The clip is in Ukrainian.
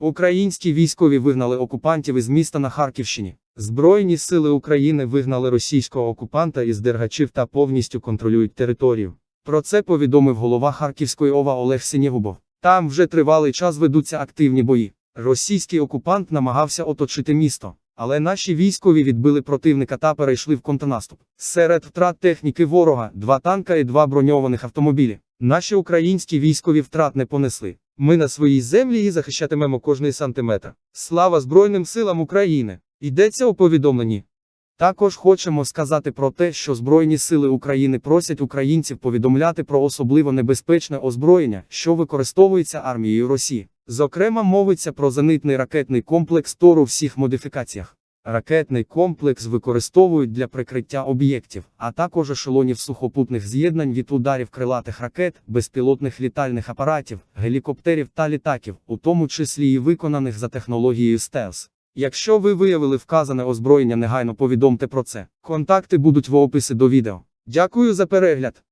Українські військові вигнали окупантів із міста на Харківщині. Збройні сили України вигнали російського окупанта із Дергачів та повністю контролюють територію. Про це повідомив голова Харківської ОВА Олег Синєгубов. Там вже тривалий час ведуться активні бої. Російський окупант намагався оточити місто, але наші військові відбили противника та перейшли в контрнаступ. Серед втрат техніки ворога два танка і два броньованих автомобілі. Наші українські військові втрат не понесли. Ми на своїй землі і захищатимемо кожний сантиметр. Слава Збройним силам України! Йдеться у повідомленні. Також хочемо сказати про те, що Збройні сили України просять українців повідомляти про особливо небезпечне озброєння, що використовується армією Росії. Зокрема, мовиться про зенитний ракетний комплекс ТОР у всіх модифікаціях. Ракетний комплекс використовують для прикриття об'єктів, а також ешелонів сухопутних з'єднань від ударів крилатих ракет, безпілотних літальних апаратів, гелікоптерів та літаків, у тому числі і виконаних за технологією стелс. Якщо ви виявили вказане озброєння, негайно повідомте про це. Контакти будуть в описі до відео. Дякую за перегляд.